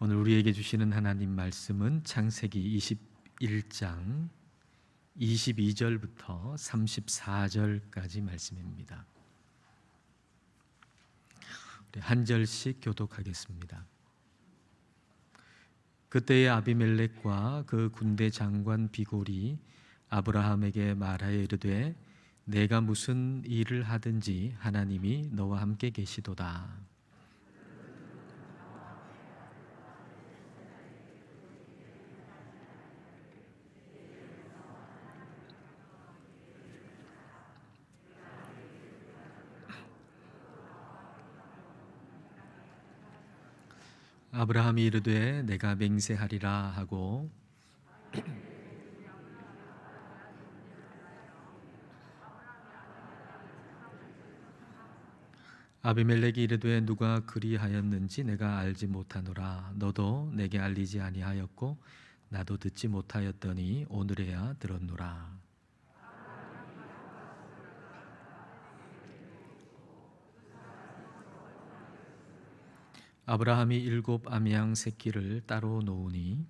오늘 우리에게 주시는 하나님 말씀은 창세기 21장 22절부터 34절까지 말씀입니다. 한 절씩 교독하겠습니다. 그때의 아비멜렉과 그 군대 장관 비골이 아브라함에게 말하여 이르되 내가 무슨 일을 하든지 하나님이 너와 함께 계시도다. 아브라함이 이르되 내가 맹세하리라 하고 아비멜렉이 이르되 누가 그리하였는지 내가 알지 못하노라. 너도 내게 알리지 아니하였고 나도 듣지 못하였더니 오늘에야 들었노라 아브라함이 일곱 암양 새끼를 따로 놓으니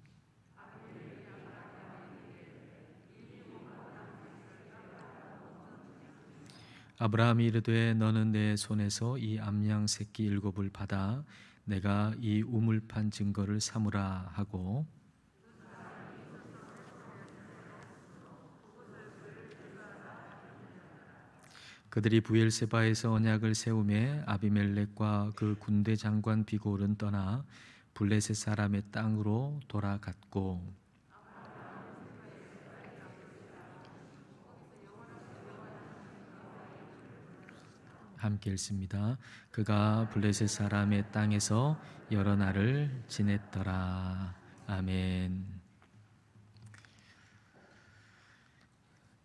아브라함이 이르되 너는 내 손에서 이 암양 새끼 일곱을 받아 내가 이 우물판 증거를 삼으라 하고 그들이 부엘세바에서 언약을 세우매 아비멜렉과 그 군대 장관 비골은 떠나 블레셋 사람의 땅으로 돌아갔고 함께 읽습니다. 그가 블레셋 사람의 땅에서 여러 날을 지냈더라. 아멘.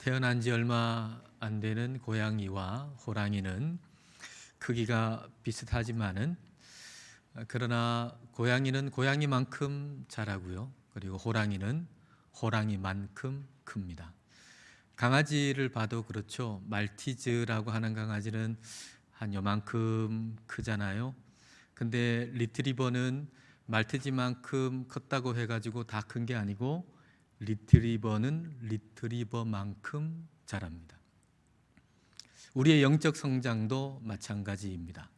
태어난 지 얼마 안 되는 고양이와 호랑이는 크기가 비슷하지만은 그러나 고양이는 고양이만큼 자라고요. 그리고 호랑이는 호랑이만큼 큽니다. 강아지를 봐도 그렇죠. 말티즈라고 하는 강아지는 한 요만큼 크잖아요. 근데 리트리버는 말티즈만큼 컸다고 해가지고 다 큰 게 아니고 리트리버는 리트리버만큼 자랍니다. 우리의 영적 성장도 마찬가지입니다.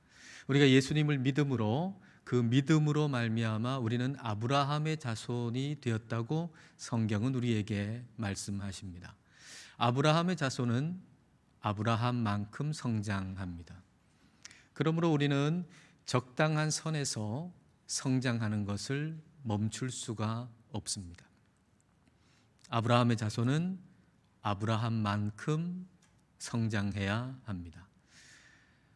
우리가 예수님을 믿음으로 그 믿음으로 말미암아 우리는 아브라함의 자손이 되었다고 성경은 우리에게 말씀하십니다. 아브라함의 자손은 아브라함만큼 성장합니다. 그러므로 우리는 적당한 선에서 성장하는 것을 멈출 수가 없습니다. 아브라함의 자손은 아브라함만큼 성장해야 합니다.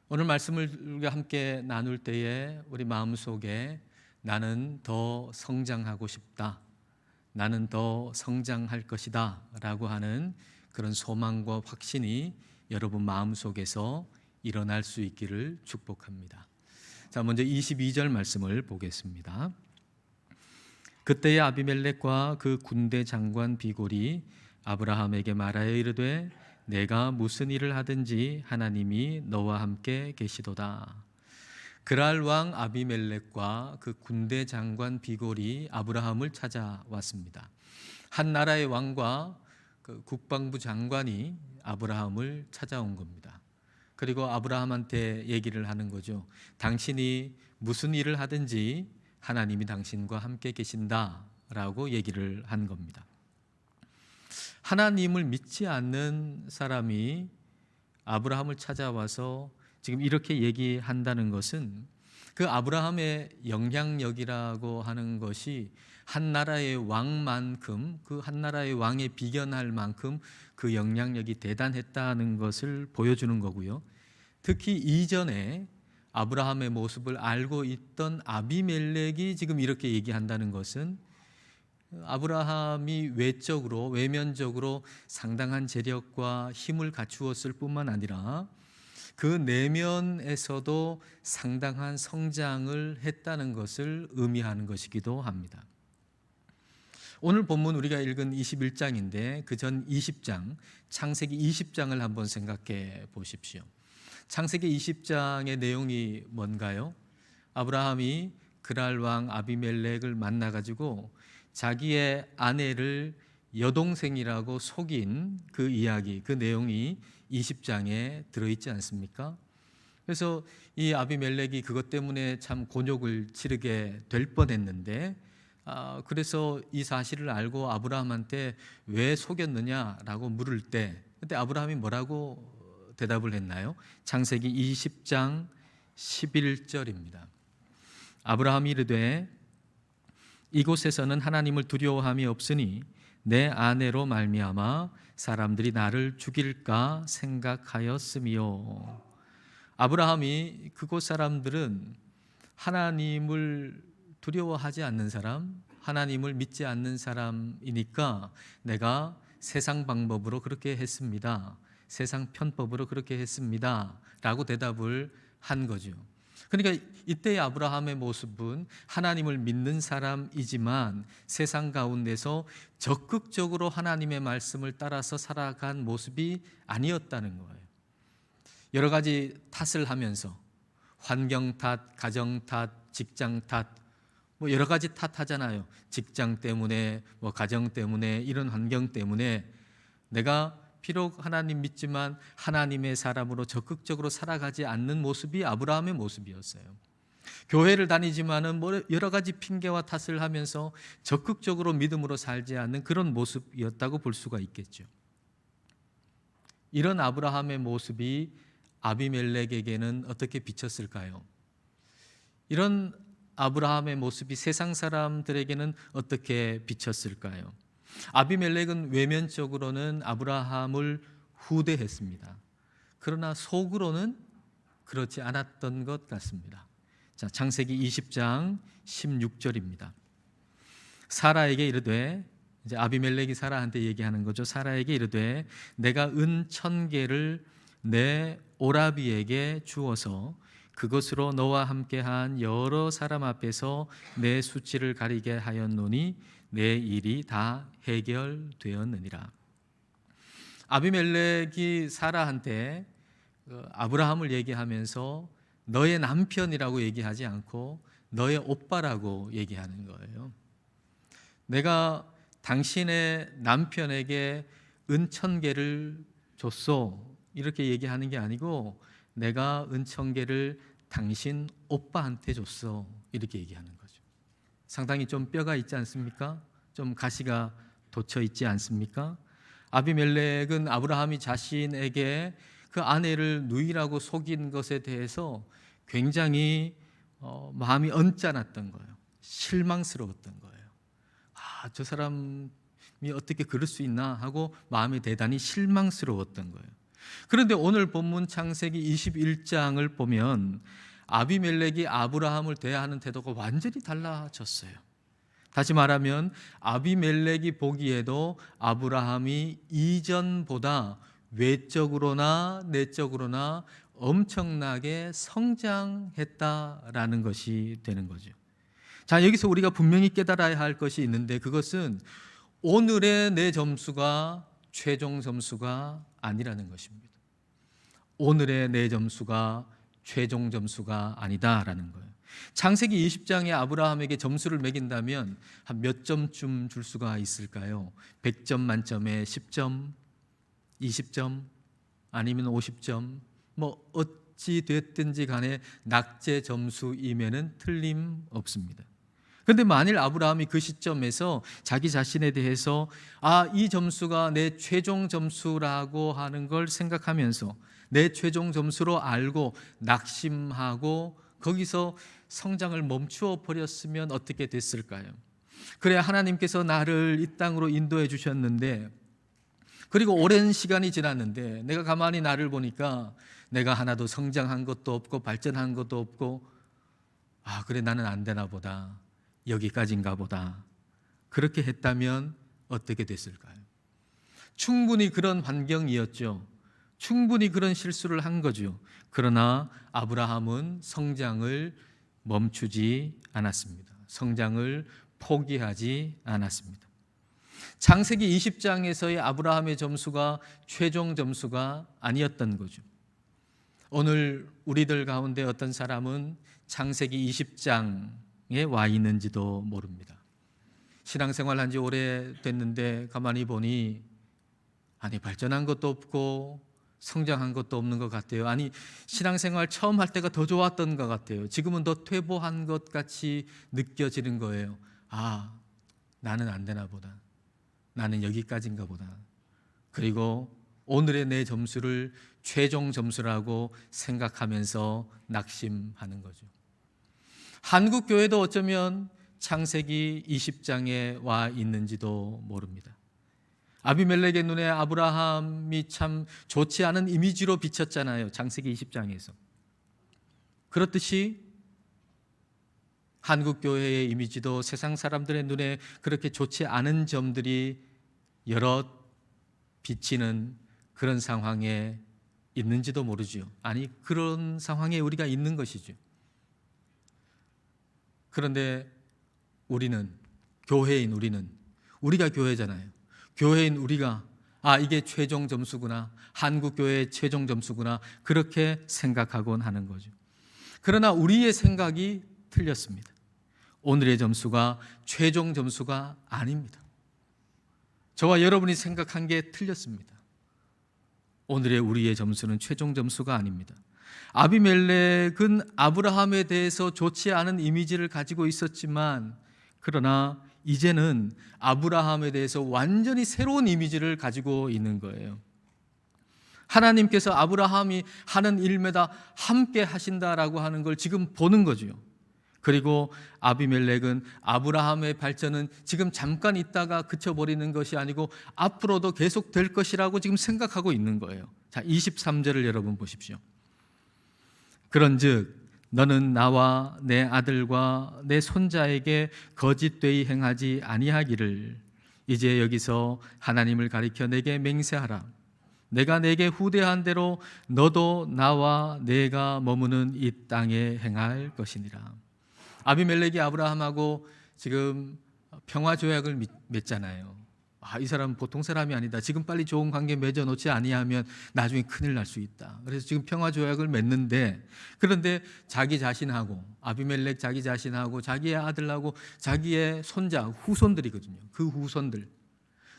오늘 말씀을 함께 나눌 때에 우리 마음 속에 나는 더 성장하고 싶다. 나는 더 성장할 것이다. 라고 하는 그런 소망과 확신이 여러분 마음 속에서 일어날 수 있기를 축복합니다. 자, 먼저 22절 말씀을 보겠습니다. 그때의 아비멜렉과 그 군대 장관 비골이 아브라함에게 말하여 이르되 내가 무슨 일을 하든지 하나님이 너와 함께 계시도다. 그랄 왕 아비멜렉과 그 군대 장관 비골이 아브라함을 찾아왔습니다. 한 나라의 왕과 그 국방부 장관이 아브라함을 찾아온 겁니다. 그리고 아브라함한테 얘기를 하는 거죠. 당신이 무슨 일을 하든지 하나님이 당신과 함께 계신다라고 얘기를 한 겁니다. 하나님을 믿지 않는 사람이 아브라함을 찾아와서 지금 이렇게 얘기한다는 것은 그 아브라함의 영향력이라고 하는 것이 한 나라의 왕만큼 그 한 나라의 왕에 비견할 만큼 그 영향력이 대단했다는 것을 보여주는 거고요. 특히 이전에 아브라함의 모습을 알고 있던 아비멜렉이 지금 이렇게 얘기한다는 것은 아브라함이 외적으로 외면적으로 상당한 재력과 힘을 갖추었을 뿐만 아니라 그 내면에서도 상당한 성장을 했다는 것을 의미하는 것이기도 합니다. 오늘 본문 우리가 읽은 21장인데 그 전 20장 창세기 20장을 한번 생각해 보십시오. 창세기 20장의 내용이 뭔가요? 아브라함이 그랄 왕 아비멜렉을 만나 가지고 자기의 아내를 여동생이라고 속인 그 이야기, 그 내용이 20장에 들어 있지 않습니까? 그래서 이 아비멜렉이 그것 때문에 참 곤욕을 치르게 될 뻔했는데 아, 그래서 이 사실을 알고 아브라함한테 왜 속였느냐라고 물을 때 그때 아브라함이 뭐라고 대답을 했나요? 창세기 20장 11절입니다. 아브라함이 이르되 이곳에서는 하나님을 두려워함이 없으니 내 아내로 말미암아 사람들이 나를 죽일까 생각하였으며 아브라함이 그곳 사람들은 하나님을 두려워하지 않는 사람, 하나님을 믿지 않는 사람이니까 내가 세상 방법으로 그렇게 했습니다. 세상 편법으로 그렇게 했습니다. 라고 대답을 한 거죠. 그러니까 이때의 아브라함의 모습은 하나님을 믿는 사람이지만 세상 가운데서 적극적으로 하나님의 말씀을 따라서 살아간 모습이 아니었다는 거예요. 여러 가지 탓을 하면서 환경 탓, 가정 탓, 직장 탓, 뭐 여러 가지 탓하잖아요. 직장 때문에, 뭐 가정 때문에, 이런 환경 때문에 내가 비록 하나님 믿지만 하나님의 사람으로 적극적으로 살아가지 않는 모습이 아브라함의 모습이었어요. 교회를 다니지만은 뭐 여러 가지 핑계와 탓을 하면서 적극적으로 믿음으로 살지 않는 그런 모습이었다고 볼 수가 있겠죠. 이런 아브라함의 모습이 아비멜렉에게는 어떻게 비쳤을까요? 이런 아브라함의 모습이 세상 사람들에게는 어떻게 비쳤을까요? 아비멜렉은 외면적으로는 아브라함을 후대했습니다. 그러나 속으로는 그렇지 않았던 것 같습니다. 자, 창세기 20장 16절입니다. 사라에게 이르되 이제 아비멜렉이 사라한테 얘기하는 거죠. 사라에게 이르되 내가 은 천 개를 내 오라비에게 주어서 그것으로 너와 함께한 여러 사람 앞에서 내 수치를 가리게 하였노니 내 일이 다 해결되었느니라. 아비멜렉이 사라한테 그 아브라함을 얘기하면서 너의 남편이라고 얘기하지 않고 너의 오빠라고 얘기하는 거예요. 내가 당신의 남편에게 은천 개를 줬소. 이렇게 얘기하는 게 아니고 내가 은천 개를 당신 오빠한테 줬어. 이렇게 얘기하는 거죠. 상당히 좀 뼈가 있지 않습니까? 좀 가시가 돋쳐 있지 않습니까? 아비멜렉은 아브라함이 자신에게 그 아내를 누이라고 속인 것에 대해서 굉장히 어, 마음이 언짢았던 거예요. 실망스러웠던 거예요. 아, 저 사람이 어떻게 그럴 수 있나 하고 마음이 대단히 실망스러웠던 거예요. 그런데 오늘 본문 창세기 21장을 보면 아비멜렉이 아브라함을 대하는 태도가 완전히 달라졌어요. 다시 말하면 아비멜렉이 보기에도 아브라함이 이전보다 외적으로나 내적으로나 엄청나게 성장했다라는 것이 되는 거죠. 자, 여기서 우리가 분명히 깨달아야 할 것이 있는데 그것은 오늘의 내 점수가 최종 점수가 아니라는 것입니다. 오늘의 내 점수가 최종 점수가 아니다라는 거예요. 창세기 20장에 아브라함에게 점수를 매긴다면 한 몇 점쯤 줄 수가 있을까요? 100점 만점에 10점, 20점, 아니면 50점, 뭐 어찌 됐든지 간에 낙제 점수임에는 틀림 없습니다. 그런데 만일 아브라함이 그 시점에서 자기 자신에 대해서 아, 이 점수가 내 최종 점수라고 하는 걸 생각하면서 내 최종 점수로 알고 낙심하고 거기서 성장을 멈추어 버렸으면 어떻게 됐을까요? 그래 하나님께서 나를 이 땅으로 인도해 주셨는데 그리고 오랜 시간이 지났는데 내가 가만히 나를 보니까 내가 하나도 성장한 것도 없고 발전한 것도 없고 아 그래 나는 안 되나 보다 여기까지인가 보다 그렇게 했다면 어떻게 됐을까요? 충분히 그런 환경이었죠. 충분히 그런 실수를 한 거죠. 그러나 아브라함은 성장을 멈추지 않았습니다. 성장을 포기하지 않았습니다. 창세기 20장에서의 아브라함의 점수가 최종 점수가 아니었던 거죠. 오늘 우리들 가운데 어떤 사람은 창세기 20장 와 있는지도 모릅니다. 신앙생활 한 지 오래 됐는데 가만히 보니 아니 발전한 것도 없고 성장한 것도 없는 것 같아요. 아니 신앙생활 처음 할 때가 더 좋았던 것 같아요. 지금은 더 퇴보한 것 같이 느껴지는 거예요. 아 나는 안 되나 보다. 나는 여기까지인가 보다. 그리고 오늘의 내 점수를 최종 점수라고 생각하면서 낙심하는 거죠. 한국 교회도 어쩌면 창세기 20장에 와 있는지도 모릅니다. 아비멜렉의 눈에 아브라함이 참 좋지 않은 이미지로 비쳤잖아요. 창세기 20장에서. 그렇듯이 한국 교회의 이미지도 세상 사람들의 눈에 그렇게 좋지 않은 점들이 여러 비치는 그런 상황에 있는지도 모르죠. 아니 그런 상황에 우리가 있는 것이죠. 그런데 우리는 교회인 우리는 우리가 교회잖아요. 교회인 우리가 아 이게 최종 점수구나. 한국 교회의 최종 점수구나. 그렇게 생각하곤 하는 거죠. 그러나 우리의 생각이 틀렸습니다. 오늘의 점수가 최종 점수가 아닙니다. 저와 여러분이 생각한 게 틀렸습니다. 오늘의 우리의 점수는 최종 점수가 아닙니다. 아비멜렉은 아브라함에 대해서 좋지 않은 이미지를 가지고 있었지만 그러나 이제는 아브라함에 대해서 완전히 새로운 이미지를 가지고 있는 거예요. 하나님께서 아브라함이 하는 일마다 함께 하신다라고 하는 걸 지금 보는 거죠. 그리고 아비멜렉은 아브라함의 발전은 지금 잠깐 있다가 그쳐버리는 것이 아니고 앞으로도 계속 될 것이라고 지금 생각하고 있는 거예요. 자, 23절을 여러분 보십시오. 그런즉 너는 나와 내 아들과 내 손자에게 거짓되이 행하지 아니하기를 이제 여기서 하나님을 가리켜 내게 맹세하라. 내가 내게 후대한 대로 너도 나와 내가 머무는 이 땅에 행할 것이니라. 아비멜렉이 아브라함하고 지금 평화 조약을 맺잖아요. 아, 이 사람은 보통 사람이 아니다. 지금 빨리 좋은 관계 맺어 놓지 아니하면 나중에 큰일 날 수 있다. 그래서 지금 평화 조약을 맺는데 그런데 자기 자신하고 아비멜렉 자기 자신하고 자기의 아들하고 자기의 손자 후손들이거든요. 그 후손들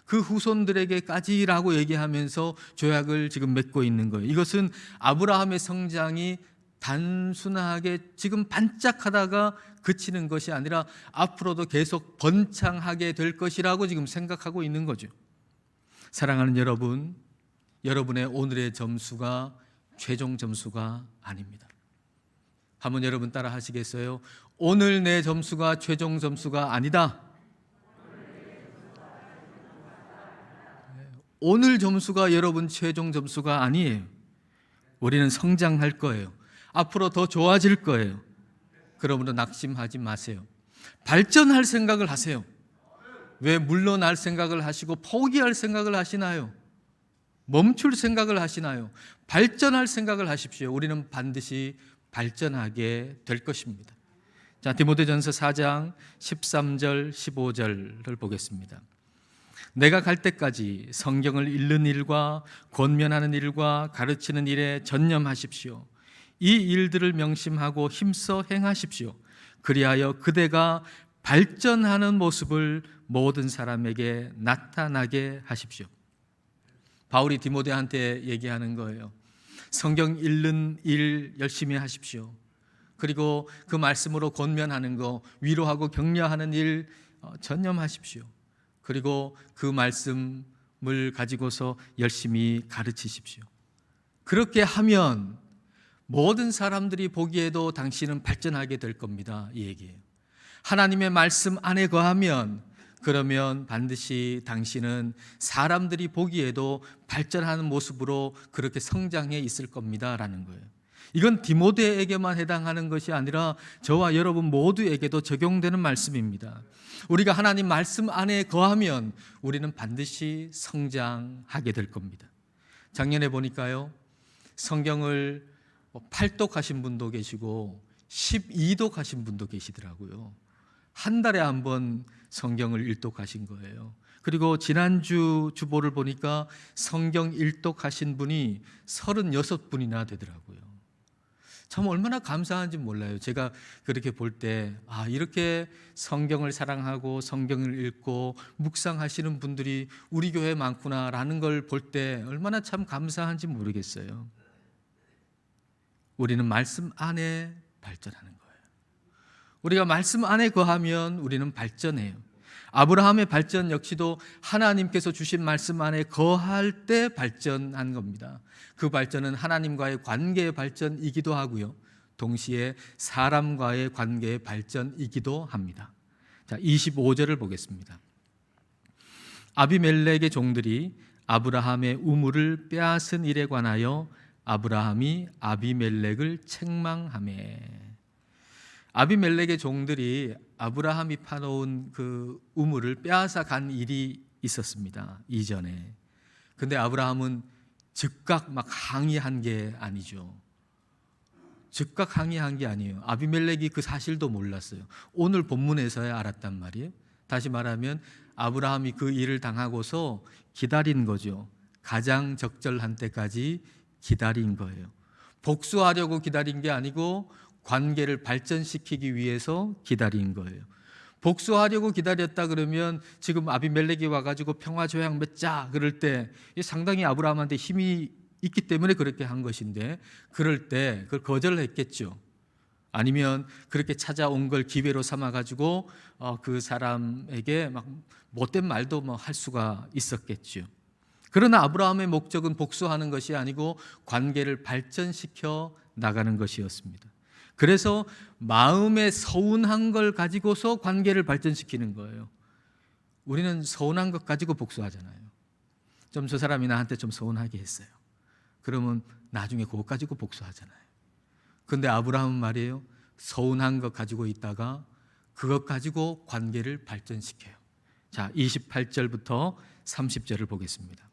그 후손들에게까지라고 얘기하면서 조약을 지금 맺고 있는 거예요. 이것은 아브라함의 성장이 단순하게 지금 반짝하다가 그치는 것이 아니라 앞으로도 계속 번창하게 될 것이라고 지금 생각하고 있는 거죠. 사랑하는 여러분, 여러분의 오늘의 점수가 최종 점수가 아닙니다. 한번 여러분 따라 하시겠어요? 오늘 내 점수가 최종 점수가 아니다. 오늘 점수가 여러분 최종 점수가 아니에요. 우리는 성장할 거예요. 앞으로 더 좋아질 거예요. 그러므로 낙심하지 마세요. 발전할 생각을 하세요. 왜 물러날 생각을 하시고 포기할 생각을 하시나요? 멈출 생각을 하시나요? 발전할 생각을 하십시오. 우리는 반드시 발전하게 될 것입니다. 자, 디모데전서 4장 13절 15절을 보겠습니다. 내가 갈 때까지 성경을 읽는 일과 권면하는 일과 가르치는 일에 전념하십시오. 이 일들을 명심하고 힘써 행하십시오. 그리하여 그대가 발전하는 모습을 모든 사람에게 나타나게 하십시오. 바울이 디모데한테 얘기하는 거예요. 성경 읽는 일 열심히 하십시오. 그리고 그 말씀으로 권면하는 거, 위로하고 격려하는 일 어, 전념하십시오. 그리고 그 말씀을 가지고서 열심히 가르치십시오. 그렇게 하면 모든 사람들이 보기에도 당신은 발전하게 될 겁니다. 이 얘기예요. 하나님의 말씀 안에 거하면 그러면 반드시 당신은 사람들이 보기에도 발전하는 모습으로 그렇게 성장해 있을 겁니다 라는 거예요. 이건 디모데에게만 해당하는 것이 아니라 저와 여러분 모두에게도 적용되는 말씀입니다. 우리가 하나님 말씀 안에 거하면 우리는 반드시 성장하게 될 겁니다. 작년에 보니까요. 성경을 8독 하신 분도 계시고 12독 하신 분도 계시더라고요. 한 달에 한 번 성경을 일독하신 거예요. 그리고 지난주 주보를 보니까 성경 일독하신 분이 36분이나 되더라고요. 참 얼마나 감사한지 몰라요. 제가 그렇게 볼 때, 아, 이렇게 성경을 사랑하고 성경을 읽고 묵상하시는 분들이 우리 교회에 많구나라는 걸 볼 때 얼마나 참 감사한지 모르겠어요. 우리는 말씀 안에 발전하는 거예요. 우리가 말씀 안에 거하면 우리는 발전해요. 아브라함의 발전 역시도 하나님께서 주신 말씀 안에 거할 때 발전한 겁니다. 그 발전은 하나님과의 관계의 발전이기도 하고요. 동시에 사람과의 관계의 발전이기도 합니다. 자, 25절을 보겠습니다. 아비멜렉의 종들이 아브라함의 우물을 빼앗은 일에 관하여 아브라함이 아비멜렉을 책망하매 아비멜렉의 종들이 아브라함이 파놓은 그 우물을 빼앗아 간 일이 있었습니다. 이전에. 근데 아브라함은 즉각 막 항의한 게 아니죠. 즉각 항의한 게 아니에요. 아비멜렉이 그 사실도 몰랐어요. 오늘 본문에서야 알았단 말이에요. 다시 말하면 아브라함이 그 일을 당하고서 기다린 거죠. 가장 적절한 때까지 기다린 거예요. 복수하려고 기다린 게 아니고 관계를 발전시키기 위해서 기다린 거예요. 복수하려고 기다렸다 그러면 지금 아비멜렉이 와가지고 평화 조약 맺자 그럴 때 상당히 아브라함한테 힘이 있기 때문에 그렇게 한 것인데 그럴 때 그걸 거절했겠죠. 아니면 그렇게 찾아온 걸 기회로 삼아 가지고 어, 그 사람에게 막 못된 말도 뭐 할 수가 있었겠죠. 그러나 아브라함의 목적은 복수하는 것이 아니고 관계를 발전시켜 나가는 것이었습니다. 그래서 마음에 서운한 걸 가지고서 관계를 발전시키는 거예요. 우리는 서운한 것 가지고 복수하잖아요. 좀 저 사람이 나한테 좀 서운하게 했어요. 그러면 나중에 그것 가지고 복수하잖아요. 근데 아브라함은 말이에요. 서운한 것 가지고 있다가 그것 가지고 관계를 발전시켜요. 자, 28절부터 30절을 보겠습니다.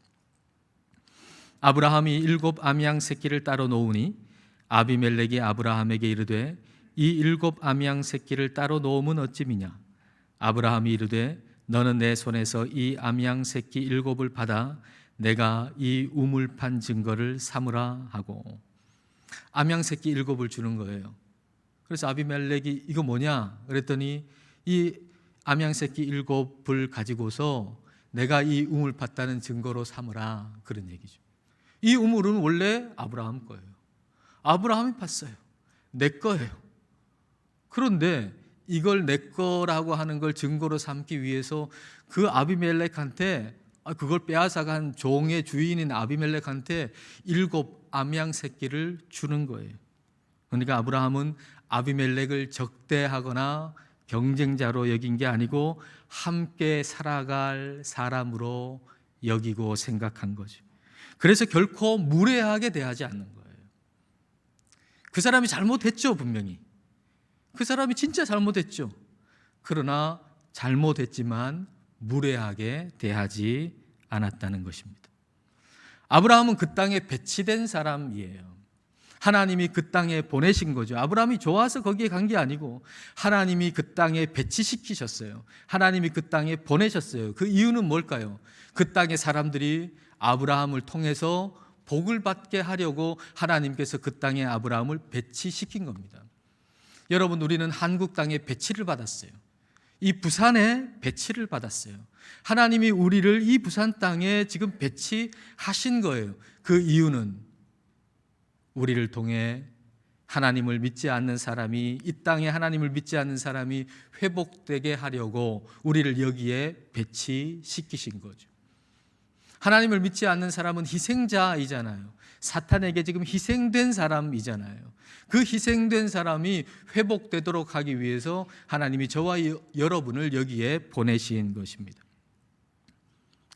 아브라함이 일곱 암양 새끼를 따로 놓으니 아비멜렉이 아브라함에게 이르되 이 일곱 암양 새끼를 따로 놓으면 어찌미냐 아브라함이 이르되 너는 내 손에서 이 암양 새끼 일곱을 받아 내가 이 우물판 증거를 삼으라 하고 암양 새끼 일곱을 주는 거예요. 그래서 아비멜렉이 이거 뭐냐 그랬더니 이 암양 새끼 일곱을 가지고서 내가 이 우물 팠다는 증거로 삼으라 그런 얘기죠. 이 우물은 원래 아브라함 거예요. 아브라함이 팠어요. 내 거예요. 그런데 이걸 내 거라고 하는 걸 증거로 삼기 위해서 그 아비멜렉한테 아, 그걸 빼앗아간 종의 주인인 아비멜렉한테 일곱 암양 새끼를 주는 거예요. 그러니까 아브라함은 아비멜렉을 적대하거나 경쟁자로 여긴 게 아니고 함께 살아갈 사람으로 여기고 생각한 거죠. 그래서 결코 무례하게 대하지 않는 거예요. 그 사람이 잘못했죠, 분명히. 그 사람이 진짜 잘못했죠. 그러나 잘못했지만 무례하게 대하지 않았다는 것입니다. 아브라함은 그 땅에 배치된 사람이에요. 하나님이 그 땅에 보내신 거죠. 아브라함이 좋아서 거기에 간 게 아니고 하나님이 그 땅에 배치시키셨어요. 하나님이 그 땅에 보내셨어요. 그 이유는 뭘까요? 그 땅의 사람들이 아브라함을 통해서 복을 받게 하려고 하나님께서 그 땅에 아브라함을 배치시킨 겁니다. 여러분, 우리는 한국 땅에 배치를 받았어요. 이 부산에 배치를 받았어요. 하나님이 우리를 이 부산 땅에 지금 배치하신 거예요. 그 이유는 우리를 통해 하나님을 믿지 않는 사람이 이 땅에 하나님을 믿지 않는 사람이 회복되게 하려고 우리를 여기에 배치시키신 거죠. 하나님을 믿지 않는 사람은 희생자이잖아요. 사탄에게 지금 희생된 사람이잖아요. 그 희생된 사람이 회복되도록 하기 위해서 하나님이 저와 여러분을 여기에 보내신 것입니다.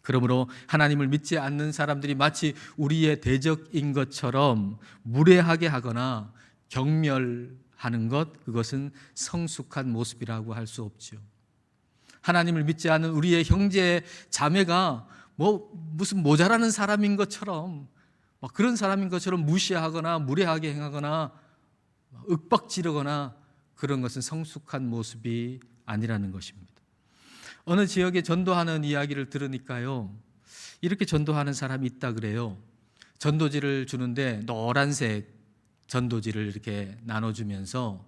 그러므로 하나님을 믿지 않는 사람들이 마치 우리의 대적인 것처럼 무례하게 하거나 경멸하는 것, 그것은 성숙한 모습이라고 할 수 없죠. 하나님을 믿지 않는 우리의 형제 자매가 뭐 무슨 모자라는 사람인 것처럼 그런 사람인 것처럼 무시하거나 무례하게 행하거나 윽박지르거나 그런 것은 성숙한 모습이 아니라는 것입니다. 어느 지역에 전도하는 이야기를 들으니까요. 이렇게 전도하는 사람이 있다 그래요. 전도지를 주는데 노란색 전도지를 이렇게 나눠주면서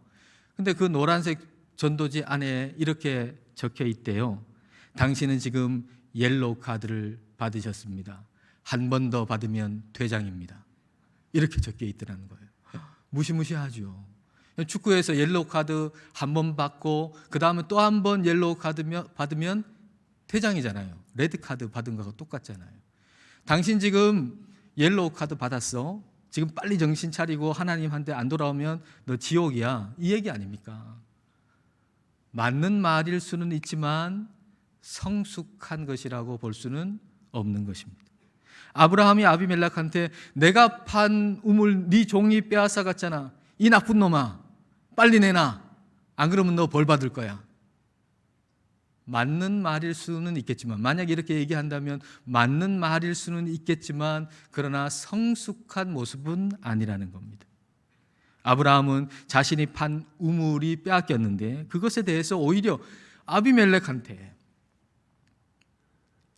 근데 그 노란색 전도지 안에 이렇게 적혀 있대요. 당신은 지금 옐로우 카드를 받으셨습니다. 한 번 더 받으면 퇴장입니다. 이렇게 적혀 있더라는 거예요. 무시무시하죠. 축구에서 옐로우 카드 한 번 받고 그 다음에 또 한 번 옐로우 카드 받으면 퇴장이잖아요. 레드 카드 받은 거하고 똑같잖아요. 당신 지금 옐로우 카드 받았어. 지금 빨리 정신 차리고 하나님한테 안 돌아오면 너 지옥이야. 이 얘기 아닙니까? 맞는 말일 수는 있지만 성숙한 것이라고 볼 수는 없는 것입니다. 아브라함이 아비멜렉한테 내가 판 우물 네 종이 빼앗아 갔잖아. 이 나쁜 놈아. 빨리 내놔. 안 그러면 너 벌 받을 거야. 맞는 말일 수는 있겠지만 만약 이렇게 얘기한다면 맞는 말일 수는 있겠지만 그러나 성숙한 모습은 아니라는 겁니다. 아브라함은 자신이 판 우물이 빼앗겼는데 그것에 대해서 오히려 아비멜렉한테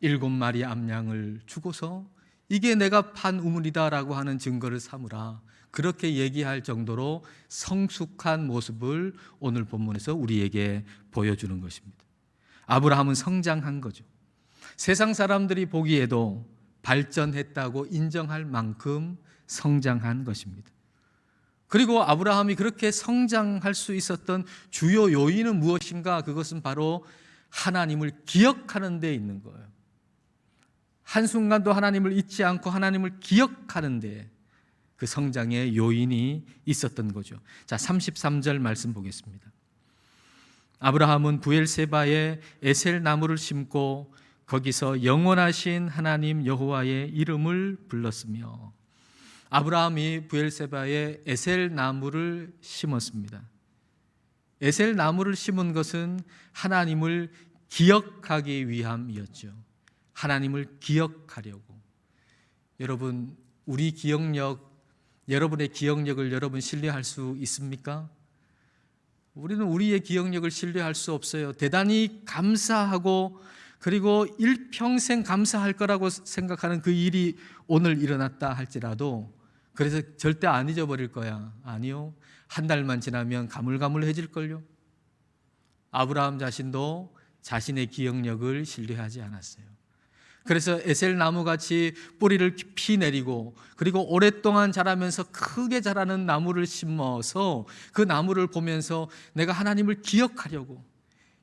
일곱 마리 암양을 주고서 이게 내가 판 우물이다라고 하는 증거를 삼으라. 그렇게 얘기할 정도로 성숙한 모습을 오늘 본문에서 우리에게 보여주는 것입니다. 아브라함은 성장한 거죠. 세상 사람들이 보기에도 발전했다고 인정할 만큼 성장한 것입니다. 그리고 아브라함이 그렇게 성장할 수 있었던 주요 요인은 무엇인가? 그것은 바로 하나님을 기억하는 데 있는 거예요. 한순간도 하나님을 잊지 않고 하나님을 기억하는 데 그 성장의 요인이 있었던 거죠. 자, 33절 말씀 보겠습니다. 아브라함은 부엘세바에 에셀 나무를 심고 거기서 영원하신 하나님 여호와의 이름을 불렀으며 아브라함이 부엘세바에 에셀 나무를 심었습니다. 에셀 나무를 심은 것은 하나님을 기억하기 위함이었죠. 하나님을 기억하려고. 여러분, 우리 기억력, 여러분의 기억력을 여러분 신뢰할 수 있습니까? 우리는 우리의 기억력을 신뢰할 수 없어요. 대단히 감사하고 그리고 일평생 감사할 거라고 생각하는 그 일이 오늘 일어났다 할지라도 그래서 절대 안 잊어버릴 거야. 아니요. 한 달만 지나면 가물가물해질 걸요. 아브라함 자신도 자신의 기억력을 신뢰하지 않았어요. 그래서 에셀 나무 같이 뿌리를 깊이 내리고 그리고 오랫동안 자라면서 크게 자라는 나무를 심어서 그 나무를 보면서 내가 하나님을 기억하려고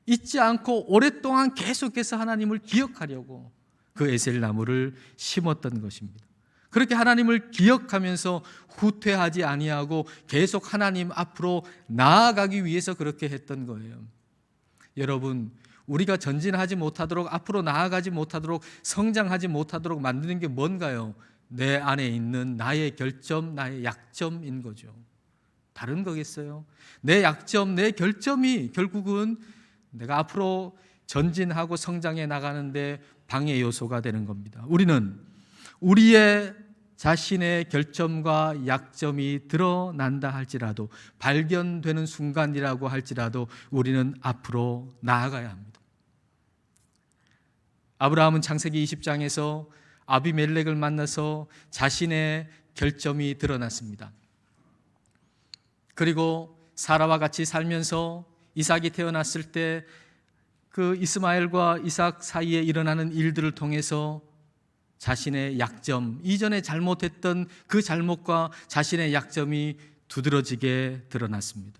잊지 않고 오랫동안 계속해서 하나님을 기억하려고 그 에셀 나무를 심었던 것입니다. 그렇게 하나님을 기억하면서 후퇴하지 아니하고 계속 하나님 앞으로 나아가기 위해서 그렇게 했던 거예요. 여러분, 우리가 전진하지 못하도록 앞으로 나아가지 못하도록 성장하지 못하도록 만드는 게 뭔가요? 내 안에 있는 나의 결점, 나의 약점인 거죠. 다른 거겠어요? 내 약점, 내 결점이 결국은 내가 앞으로 전진하고 성장해 나가는데 방해 요소가 되는 겁니다. 우리는 우리의 자신의 결점과 약점이 드러난다 할지라도 발견되는 순간이라고 할지라도 우리는 앞으로 나아가야 합니다. 아브라함은 창세기 20장에서 아비멜렉을 만나서 자신의 결점이 드러났습니다. 그리고 사라와 같이 살면서 이삭이 태어났을 때 그 이스마엘과 이삭 사이에 일어나는 일들을 통해서 자신의 약점, 이전에 잘못했던 그 잘못과 자신의 약점이 두드러지게 드러났습니다.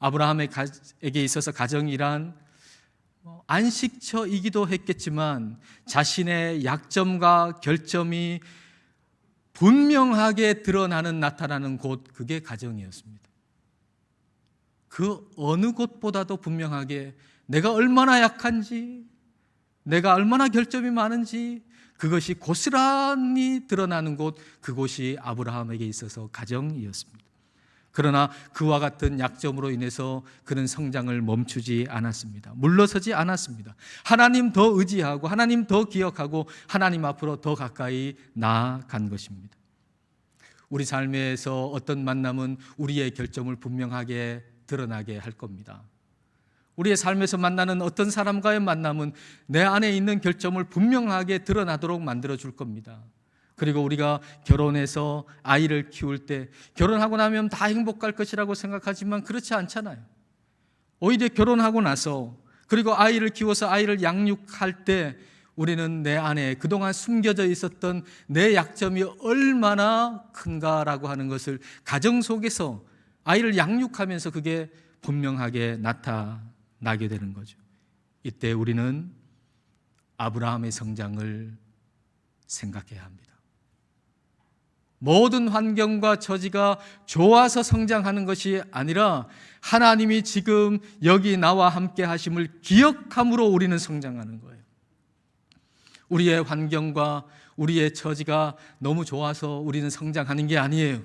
아브라함에게 있어서 가정이란 안식처이기도 했겠지만 자신의 약점과 결점이 분명하게 드러나는 나타나는 곳 그게 가정이었습니다. 그 어느 곳보다도 분명하게 내가 얼마나 약한지 내가 얼마나 결점이 많은지 그것이 고스란히 드러나는 곳 그곳이 아브라함에게 있어서 가정이었습니다. 그러나 그와 같은 약점으로 인해서 그는 성장을 멈추지 않았습니다. 물러서지 않았습니다. 하나님 더 의지하고 하나님 더 기억하고 하나님 앞으로 더 가까이 나아간 것입니다. 우리 삶에서 어떤 만남은 우리의 결점을 분명하게 드러나게 할 겁니다. 우리의 삶에서 만나는 어떤 사람과의 만남은 내 안에 있는 결점을 분명하게 드러나도록 만들어 줄 겁니다. 그리고 우리가 결혼해서 아이를 키울 때 결혼하고 나면 다 행복할 것이라고 생각하지만 그렇지 않잖아요. 오히려 결혼하고 나서 그리고 아이를 키워서 아이를 양육할 때 우리는 내 안에 그동안 숨겨져 있었던 내 약점이 얼마나 큰가라고 하는 것을 가정 속에서 아이를 양육하면서 그게 분명하게 나타나게 되는 거죠. 이때 우리는 아브라함의 성장을 생각해야 합니다. 모든 환경과 처지가 좋아서 성장하는 것이 아니라 하나님이 지금 여기 나와 함께 하심을 기억함으로 우리는 성장하는 거예요. 우리의 환경과 우리의 처지가 너무 좋아서 우리는 성장하는 게 아니에요.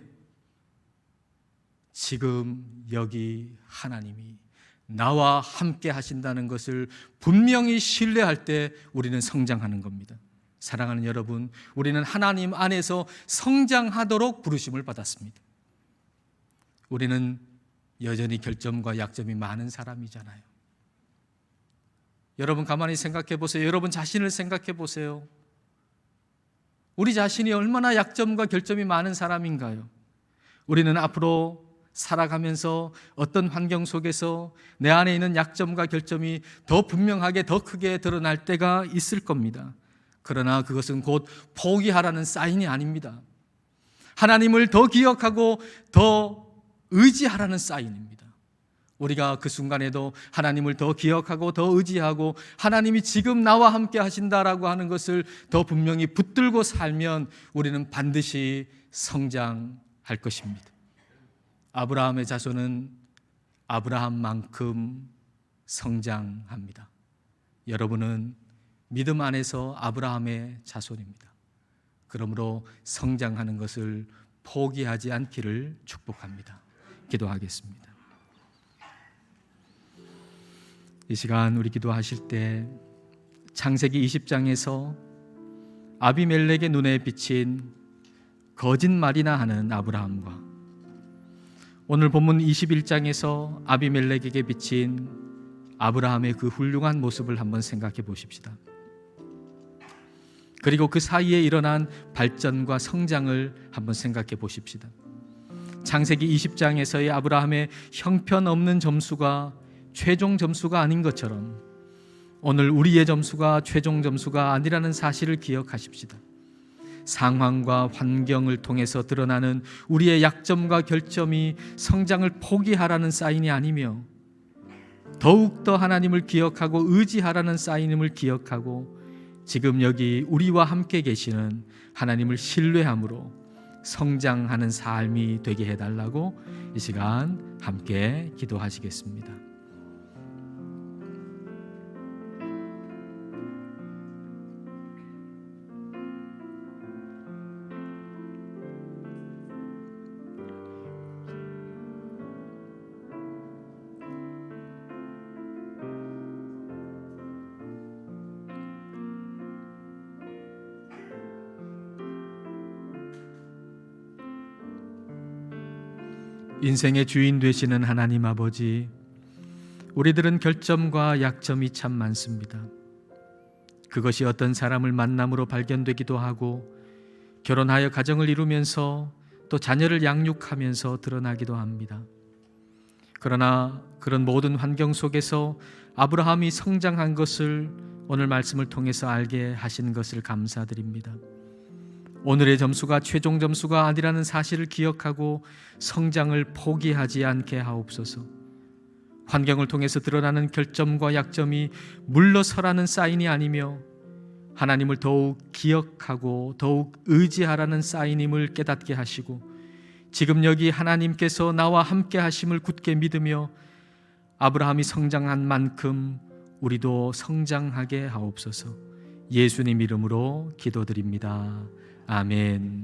지금 여기 하나님이 나와 함께 하신다는 것을 분명히 신뢰할 때 우리는 성장하는 겁니다. 사랑하는 여러분, 우리는 하나님 안에서 성장하도록 부르심을 받았습니다. 우리는 여전히 결점과 약점이 많은 사람이잖아요. 여러분 가만히 생각해 보세요. 여러분 자신을 생각해 보세요. 우리 자신이 얼마나 약점과 결점이 많은 사람인가요? 우리는 앞으로 살아가면서 어떤 환경 속에서 내 안에 있는 약점과 결점이 더 분명하게 더 크게 드러날 때가 있을 겁니다. 그러나 그것은 곧 포기하라는 사인이 아닙니다. 하나님을 더 기억하고 더 의지하라는 사인입니다. 우리가 그 순간에도 하나님을 더 기억하고 더 의지하고 하나님이 지금 나와 함께 하신다라고 하는 것을 더 분명히 붙들고 살면 우리는 반드시 성장할 것입니다. 아브라함의 자손은 아브라함만큼 성장합니다. 여러분은 믿음 안에서 아브라함의 자손입니다. 그러므로 성장하는 것을 포기하지 않기를 축복합니다. 기도하겠습니다. 이 시간 우리 기도하실 때 창세기 20장에서 아비멜렉의 눈에 비친 거짓말이나 하는 아브라함과 오늘 본문 21장에서 아비멜렉에게 비친 아브라함의 그 훌륭한 모습을 한번 생각해 보십시다. 그리고 그 사이에 일어난 발전과 성장을 한번 생각해 보십시다. 창세기 20장에서의 아브라함의 형편없는 점수가 최종 점수가 아닌 것처럼 오늘 우리의 점수가 최종 점수가 아니라는 사실을 기억하십시다. 상황과 환경을 통해서 드러나는 우리의 약점과 결점이 성장을 포기하라는 사인이 아니며 더욱더 하나님을 기억하고 의지하라는 사인임을 기억하고 지금 여기 우리와 함께 계시는 하나님을 신뢰함으로 성장하는 삶이 되게 해달라고 이 시간 함께 기도하시겠습니다. 인생의 주인 되시는 하나님 아버지, 우리들은 결점과 약점이 참 많습니다. 그것이 어떤 사람을 만남으로 발견되기도 하고, 결혼하여 가정을 이루면서 또 자녀를 양육하면서 드러나기도 합니다. 그러나 그런 모든 환경 속에서 아브라함이 성장한 것을 오늘 말씀을 통해서 알게 하신 것을 감사드립니다. 오늘의 점수가 최종 점수가 아니라는 사실을 기억하고 성장을 포기하지 않게 하옵소서. 환경을 통해서 드러나는 결점과 약점이 물러서라는 사인이 아니며 하나님을 더욱 기억하고 더욱 의지하라는 사인임을 깨닫게 하시고 지금 여기 하나님께서 나와 함께 하심을 굳게 믿으며 아브라함이 성장한 만큼 우리도 성장하게 하옵소서. 예수님 이름으로 기도드립니다. 아멘.